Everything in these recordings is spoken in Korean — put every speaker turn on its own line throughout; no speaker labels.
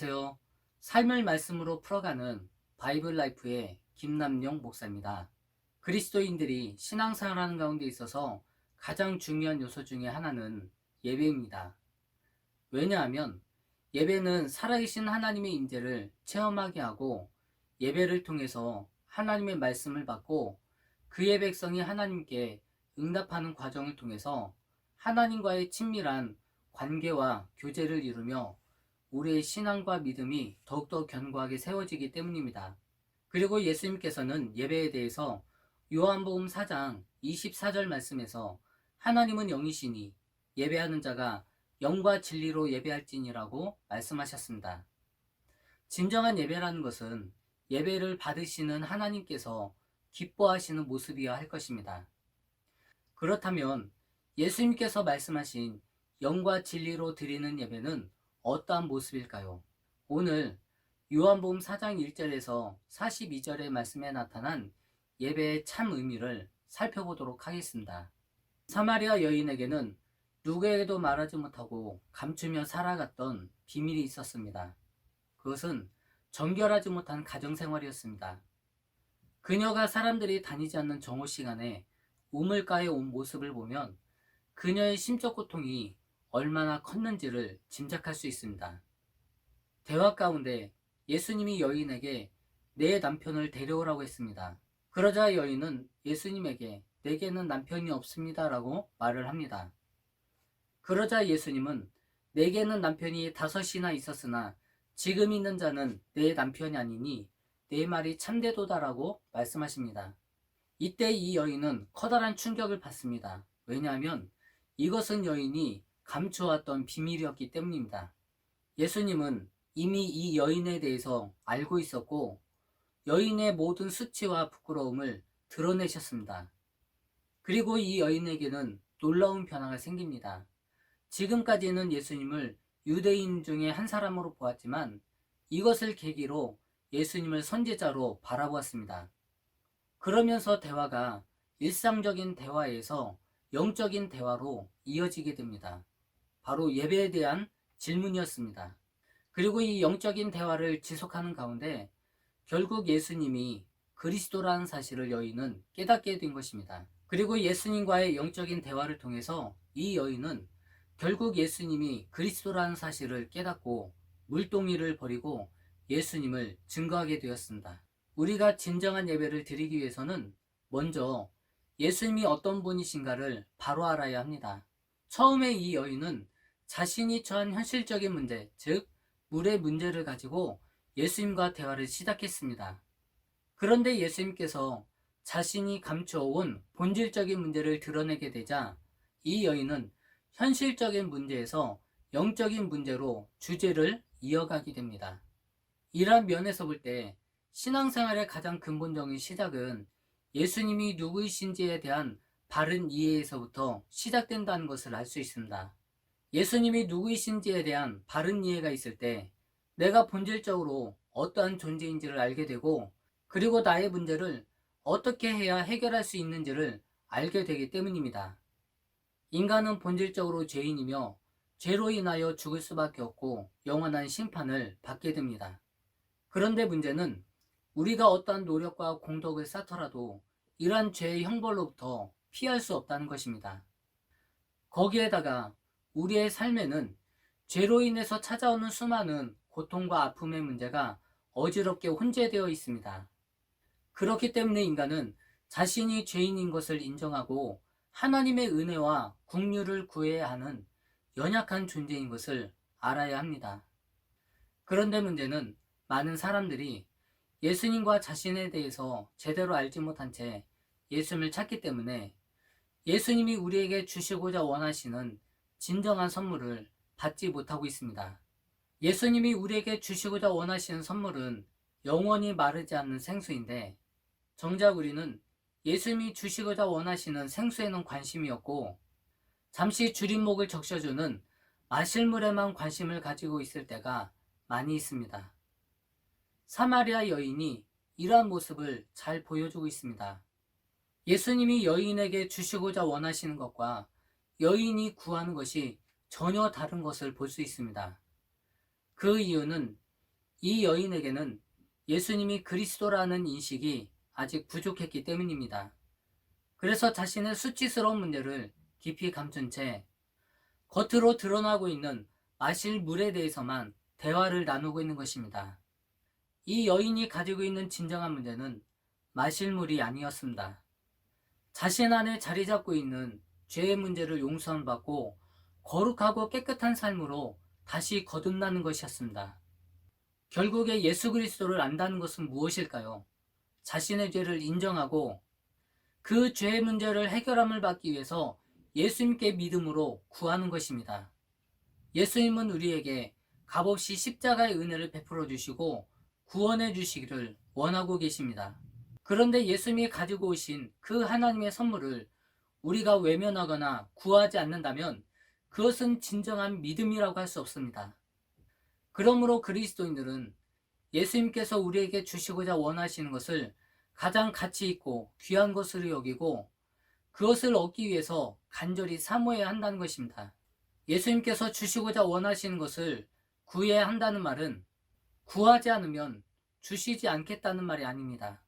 안녕하세요. 삶을 말씀으로 풀어가는 바이블 라이프의 김남용 목사입니다. 그리스도인들이 신앙생활하는 가운데 있어서 가장 중요한 요소 중에 하나는 예배입니다. 왜냐하면 예배는 살아계신 하나님의 임재를 체험하게 하고 예배를 통해서 하나님의 말씀을 받고 그의 백성이 하나님께 응답하는 과정을 통해서 하나님과의 친밀한 관계와 교제를 이루며 우리의 신앙과 믿음이 더욱더 견고하게 세워지기 때문입니다. 그리고 예수님께서는 예배에 대해서 요한복음 4장 24절 말씀에서 하나님은 영이시니 예배하는 자가 영과 진리로 예배할지니라고 말씀하셨습니다. 진정한 예배라는 것은 예배를 받으시는 하나님께서 기뻐하시는 모습이어야 할 것입니다. 그렇다면 예수님께서 말씀하신 영과 진리로 드리는 예배는 어떠한 모습일까요? 오늘 요한복음 4장 1절에서 42절의 말씀에 나타난 예배의 참 의미를 살펴보도록 하겠습니다. 사마리아 여인에게는 누구에게도 말하지 못하고 감추며 살아갔던 비밀이 있었습니다. 그것은 정결하지 못한 가정생활이었습니다. 그녀가 사람들이 다니지 않는 정오 시간에 우물가에 온 모습을 보면 그녀의 심적 고통이 얼마나 컸는지를 짐작할 수 있습니다. 대화 가운데 예수님이 여인에게 내 남편을 데려오라고 했습니다. 그러자 여인은 예수님에게 내게는 남편이 없습니다 라고 말을 합니다. 그러자 예수님은 내게는 남편이 다섯이나 있었으나 지금 있는 자는 내 남편이 아니니 내 말이 참되도다라고 말씀하십니다. 이때 이 여인은 커다란 충격을 받습니다. 왜냐하면 이것은 여인이 감추어왔던 비밀이었기 때문입니다. 예수님은 이미 이 여인에 대해서 알고 있었고 여인의 모든 수치와 부끄러움을 드러내셨습니다. 그리고 이 여인에게는 놀라운 변화가 생깁니다. 지금까지는 예수님을 유대인 중에 한 사람으로 보았지만 이것을 계기로 예수님을 선지자로 바라보았습니다. 그러면서 대화가 일상적인 대화에서 영적인 대화로 이어지게 됩니다. 바로 예배에 대한 질문이었습니다. 그리고 이 영적인 대화를 지속하는 가운데 결국 예수님이 그리스도라는 사실을 여인은 깨닫게 된 것입니다. 그리고 예수님과의 영적인 대화를 통해서 이 여인은 결국 예수님이 그리스도라는 사실을 깨닫고 물동이를 버리고 예수님을 증거하게 되었습니다. 우리가 진정한 예배를 드리기 위해서는 먼저 예수님이 어떤 분이신가를 바로 알아야 합니다. 처음에 이 여인은 자신이 처한 현실적인 문제, 즉, 물의 문제를 가지고 예수님과 대화를 시작했습니다. 그런데 예수님께서 자신이 감추어온 본질적인 문제를 드러내게 되자 이 여인은 현실적인 문제에서 영적인 문제로 주제를 이어가게 됩니다. 이러한 면에서 볼 때 신앙생활의 가장 근본적인 시작은 예수님이 누구이신지에 대한 바른 이해에서부터 시작된다는 것을 알 수 있습니다. 예수님이 누구이신지에 대한 바른 이해가 있을 때 내가 본질적으로 어떠한 존재인지를 알게 되고 그리고 나의 문제를 어떻게 해야 해결할 수 있는지를 알게 되기 때문입니다. 인간은 본질적으로 죄인이며 죄로 인하여 죽을 수밖에 없고 영원한 심판을 받게 됩니다. 그런데 문제는 우리가 어떠한 노력과 공덕을 쌓더라도 이러한 죄의 형벌로부터 피할 수 없다는 것입니다. 거기에다가 우리의 삶에는 죄로 인해서 찾아오는 수많은 고통과 아픔의 문제가 어지럽게 혼재되어 있습니다. 그렇기 때문에 인간은 자신이 죄인인 것을 인정하고 하나님의 은혜와 국류를 구해야 하는 연약한 존재인 것을 알아야 합니다. 그런데 문제는 많은 사람들이 예수님과 자신에 대해서 제대로 알지 못한 채 예수님을 찾기 때문에 예수님이 우리에게 주시고자 원하시는 진정한 선물을 받지 못하고 있습니다. 예수님이 우리에게 주시고자 원하시는 선물은 영원히 마르지 않는 생수인데 정작 우리는 예수님이 주시고자 원하시는 생수에는 관심이 없고 잠시 줄임목을 적셔주는 마실 물에만 관심을 가지고 있을 때가 많이 있습니다. 사마리아 여인이 이러한 모습을 잘 보여주고 있습니다. 예수님이 여인에게 주시고자 원하시는 것과 여인이 구하는 것이 전혀 다른 것을 볼 수 있습니다. 그 이유는 이 여인에게는 예수님이 그리스도라는 인식이 아직 부족했기 때문입니다. 그래서 자신의 수치스러운 문제를 깊이 감춘 채 겉으로 드러나고 있는 마실 물에 대해서만 대화를 나누고 있는 것입니다. 이 여인이 가지고 있는 진정한 문제는 마실 물이 아니었습니다. 자신 안에 자리 잡고 있는 죄의 문제를 용서함 받고 거룩하고 깨끗한 삶으로 다시 거듭나는 것이었습니다. 결국에 예수 그리스도를 안다는 것은 무엇일까요? 자신의 죄를 인정하고 그 죄의 문제를 해결함을 받기 위해서 예수님께 믿음으로 구하는 것입니다. 예수님은 우리에게 값없이 십자가의 은혜를 베풀어 주시고 구원해 주시기를 원하고 계십니다. 그런데 예수님이 가지고 오신 그 하나님의 선물을 우리가 외면하거나 구하지 않는다면 그것은 진정한 믿음이라고 할 수 없습니다. 그러므로 그리스도인들은 예수님께서 우리에게 주시고자 원하시는 것을 가장 가치 있고 귀한 것으로 여기고 그것을 얻기 위해서 간절히 사모해야 한다는 것입니다. 예수님께서 주시고자 원하시는 것을 구해야 한다는 말은 구하지 않으면 주시지 않겠다는 말이 아닙니다.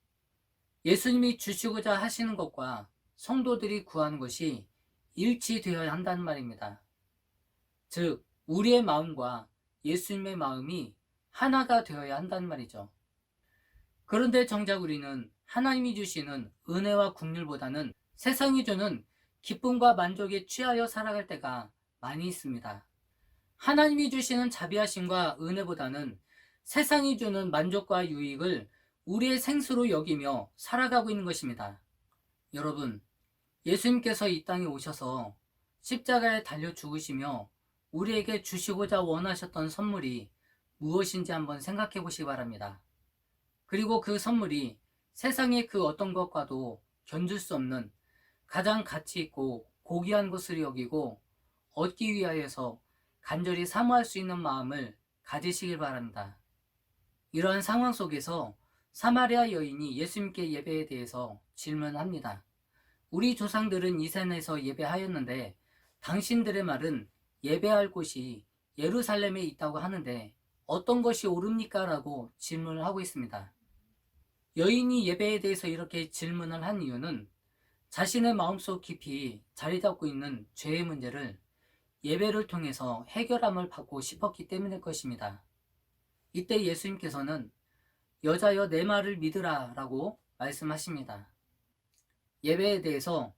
예수님이 주시고자 하시는 것과 성도들이 구하는 것이 일치되어야 한다는 말입니다. 즉, 우리의 마음과 예수님의 마음이 하나가 되어야 한다는 말이죠. 그런데 정작 우리는 하나님이 주시는 은혜와 국률보다는 세상이 주는 기쁨과 만족에 취하여 살아갈 때가 많이 있습니다. 하나님이 주시는 자비하심과 은혜보다는 세상이 주는 만족과 유익을 우리의 생수로 여기며 살아가고 있는 것입니다. 여러분, 예수님께서 이 땅에 오셔서 십자가에 달려 죽으시며 우리에게 주시고자 원하셨던 선물이 무엇인지 한번 생각해 보시기 바랍니다. 그리고 그 선물이 세상의 그 어떤 것과도 견줄 수 없는 가장 가치 있고 고귀한 것으로 여기고 얻기 위하여서 간절히 사모할 수 있는 마음을 가지시길 바랍니다. 이러한 상황 속에서 사마리아 여인이 예수님께 예배에 대해서 질문합니다. 우리 조상들은 이 산에서 예배하였는데 당신들의 말은 예배할 곳이 예루살렘에 있다고 하는데 어떤 것이 옳습니까? 라고 질문을 하고 있습니다. 여인이 예배에 대해서 이렇게 질문을 한 이유는 자신의 마음속 깊이 자리 잡고 있는 죄의 문제를 예배를 통해서 해결함을 받고 싶었기 때문일 것입니다. 이때 예수님께서는 여자여 내 말을 믿으라 라고 말씀하십니다. 예배에 대해서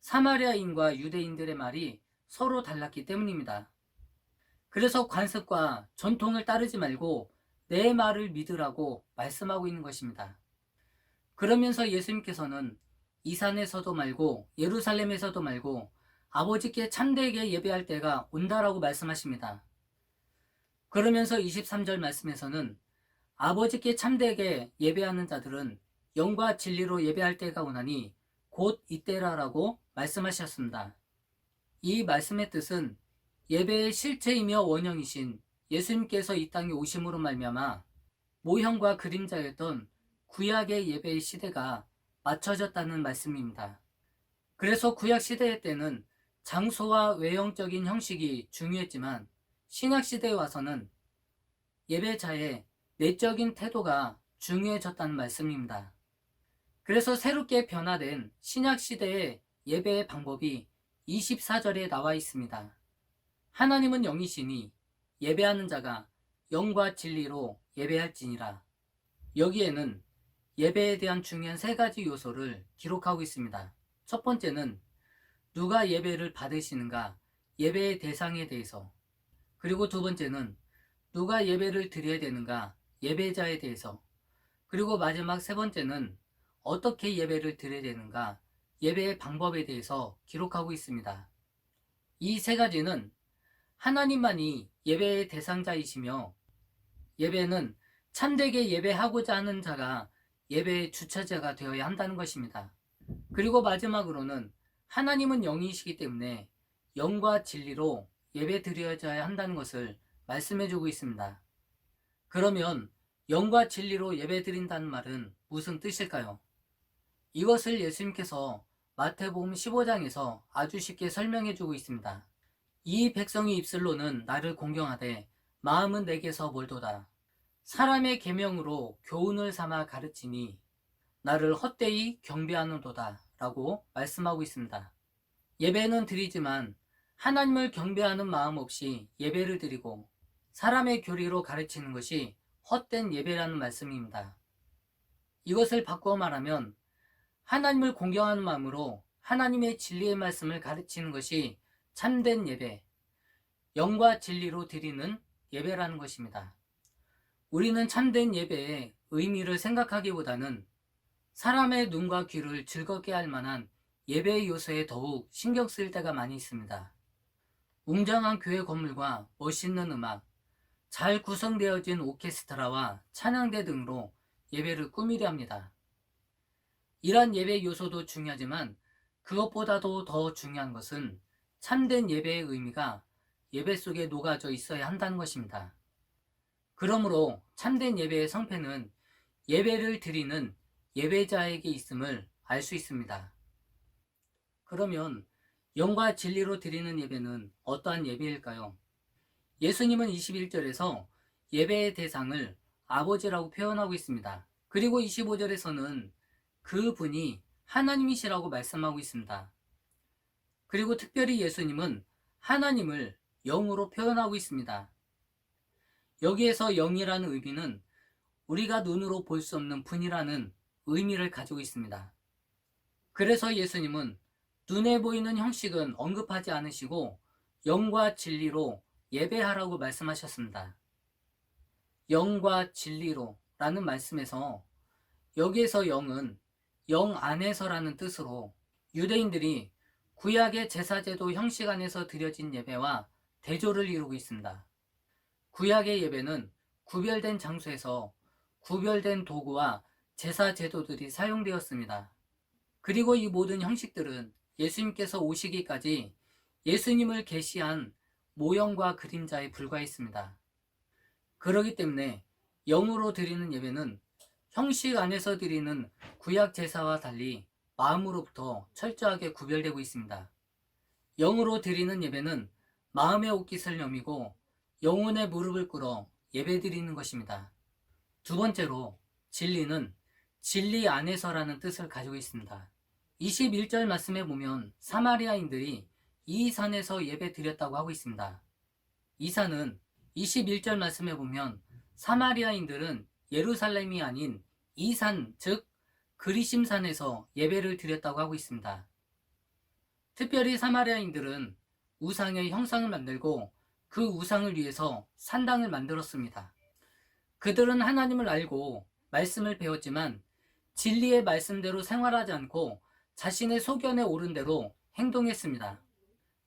사마리아인과 유대인들의 말이 서로 달랐기 때문입니다. 그래서 관습과 전통을 따르지 말고 내 말을 믿으라고 말씀하고 있는 것입니다. 그러면서 예수님께서는 이 산에서도 말고 예루살렘에서도 말고 아버지께 참되게 예배할 때가 온다라고 말씀하십니다. 그러면서 23절 말씀에서는 아버지께 참되게 예배하는 자들은 영과 진리로 예배할 때가 오나니 곧 이때라라고 말씀하셨습니다. 이 말씀의 뜻은 예배의 실체이며 원형이신 예수님께서 이 땅에 오심으로 말미암아 모형과 그림자였던 구약의 예배의 시대가 맞춰졌다는 말씀입니다. 그래서 구약 시대 때는 장소와 외형적인 형식이 중요했지만 신약 시대에 와서는 예배자의 내적인 태도가 중요해졌다는 말씀입니다. 그래서 새롭게 변화된 신약 시대의 예배의 방법이 24절에 나와 있습니다. 하나님은 영이시니 예배하는 자가 영과 진리로 예배할지니라. 여기에는 예배에 대한 중요한 세 가지 요소를 기록하고 있습니다. 첫 번째는 누가 예배를 받으시는가, 예배의 대상에 대해서. 그리고 두 번째는 누가 예배를 드려야 되는가, 예배자에 대해서. 그리고 마지막 세 번째는 어떻게 예배를 드려야 되는가, 예배의 방법에 대해서 기록하고 있습니다. 이 세 가지는 하나님만이 예배의 대상자이시며 예배는 참되게 예배하고자 하는 자가 예배의 주체자가 되어야 한다는 것입니다. 그리고 마지막으로는 하나님은 영이시기 때문에 영과 진리로 예배 드려야 한다는 것을 말씀해 주고 있습니다. 그러면 영과 진리로 예배 드린다는 말은 무슨 뜻일까요? 이것을 예수님께서 마태복음 15장에서 아주 쉽게 설명해 주고 있습니다. 이 백성이 입술로는 나를 공경하되 마음은 내게서 멀도다. 사람의 계명으로 교훈을 삼아 가르치니 나를 헛되이 경배하는도다 라고 말씀하고 있습니다. 예배는 드리지만 하나님을 경배하는 마음 없이 예배를 드리고 사람의 교리로 가르치는 것이 헛된 예배라는 말씀입니다. 이것을 바꾸어 말하면 하나님을 공경하는 마음으로 하나님의 진리의 말씀을 가르치는 것이 참된 예배, 영과 진리로 드리는 예배라는 것입니다. 우리는 참된 예배의 의미를 생각하기보다는 사람의 눈과 귀를 즐겁게 할 만한 예배의 요소에 더욱 신경 쓸 때가 많이 있습니다. 웅장한 교회 건물과 멋있는 음악, 잘 구성되어진 오케스트라와 찬양대 등으로 예배를 꾸미려 합니다. 이러한 예배 요소도 중요하지만 그것보다도 더 중요한 것은 참된 예배의 의미가 예배 속에 녹아져 있어야 한다는 것입니다. 그러므로 참된 예배의 성패는 예배를 드리는 예배자에게 있음을 알 수 있습니다. 그러면 영과 진리로 드리는 예배는 어떠한 예배일까요? 예수님은 21절에서 예배의 대상을 아버지라고 표현하고 있습니다. 그리고 25절에서는 그 분이 하나님이시라고 말씀하고 있습니다. 그리고 특별히 예수님은 하나님을 영으로 표현하고 있습니다. 여기에서 영이라는 의미는 우리가 눈으로 볼 수 없는 분이라는 의미를 가지고 있습니다. 그래서 예수님은 눈에 보이는 형식은 언급하지 않으시고 영과 진리로 예배하라고 말씀하셨습니다. 영과 진리로 라는 말씀에서 여기에서 영은 영 안에서라는 뜻으로 유대인들이 구약의 제사제도 형식 안에서 드려진 예배와 대조를 이루고 있습니다. 구약의 예배는 구별된 장소에서 구별된 도구와 제사 제도들이 사용되었습니다. 그리고 이 모든 형식들은 예수님께서 오시기까지 예수님을 계시한 모형과 그림자에 불과했습니다. 그러기 때문에 영으로 드리는 예배는 형식 안에서 드리는 구약 제사와 달리 마음으로부터 철저하게 구별되고 있습니다. 영으로 드리는 예배는 마음의 옷깃을 여미고 영혼의 무릎을 꿇어 예배 드리는 것입니다. 두 번째로 진리는 진리 안에서라는 뜻을 가지고 있습니다. 21절 말씀에 보면 사마리아인들이 이 산에서 예배 드렸다고 하고 있습니다. 이 산은 21절 말씀에 보면 사마리아인들은 예루살렘이 아닌 이 산, 즉 그리심산에서 예배를 드렸다고 하고 있습니다. 특별히 사마리아인들은 우상의 형상을 만들고 그 우상을 위해서 산당을 만들었습니다. 그들은 하나님을 알고 말씀을 배웠지만 진리의 말씀대로 생활하지 않고 자신의 소견에 오른 대로 행동했습니다.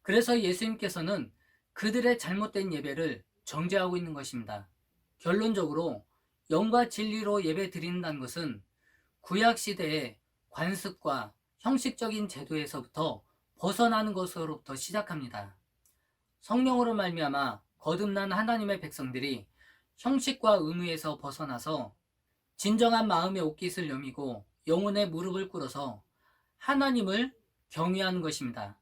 그래서 예수님께서는 그들의 잘못된 예배를 정죄하고 있는 것입니다. 결론적으로 영과 진리로 예배 드린다는 것은 구약 시대의 관습과 형식적인 제도에서부터 벗어나는 것으로부터 시작합니다. 성령으로 말미암아 거듭난 하나님의 백성들이 형식과 의무에서 벗어나서 진정한 마음의 옷깃을 여미고 영혼의 무릎을 꿇어서 하나님을 경외하는 것입니다.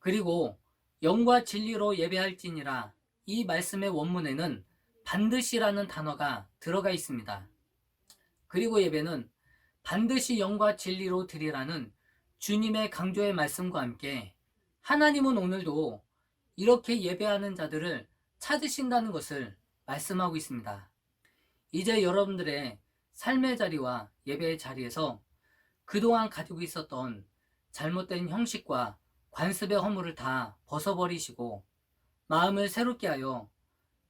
그리고 영과 진리로 예배할지니라 이 말씀의 원문에는 반드시라는 단어가 들어가 있습니다. 그리고 예배는 반드시 영과 진리로 드리라는 주님의 강조의 말씀과 함께 하나님은 오늘도 이렇게 예배하는 자들을 찾으신다는 것을 말씀하고 있습니다. 이제 여러분들의 삶의 자리와 예배의 자리에서 그동안 가지고 있었던 잘못된 형식과 관습의 허물을 다 벗어버리시고 마음을 새롭게 하여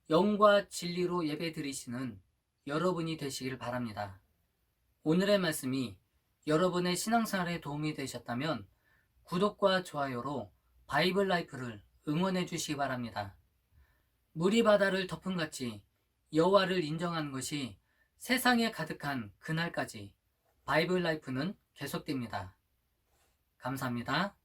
영과 진리로 예배 드리시는 여러분이 되시길 바랍니다. 오늘의 말씀이 여러분의 신앙생활에 도움이 되셨다면 구독과 좋아요로 바이블 라이프를 응원해 주시기 바랍니다. 물이 바다를 덮은 같이 여호와를 인정하는 것이 세상에 가득한 그날까지 바이블 라이프는 계속됩니다. 감사합니다.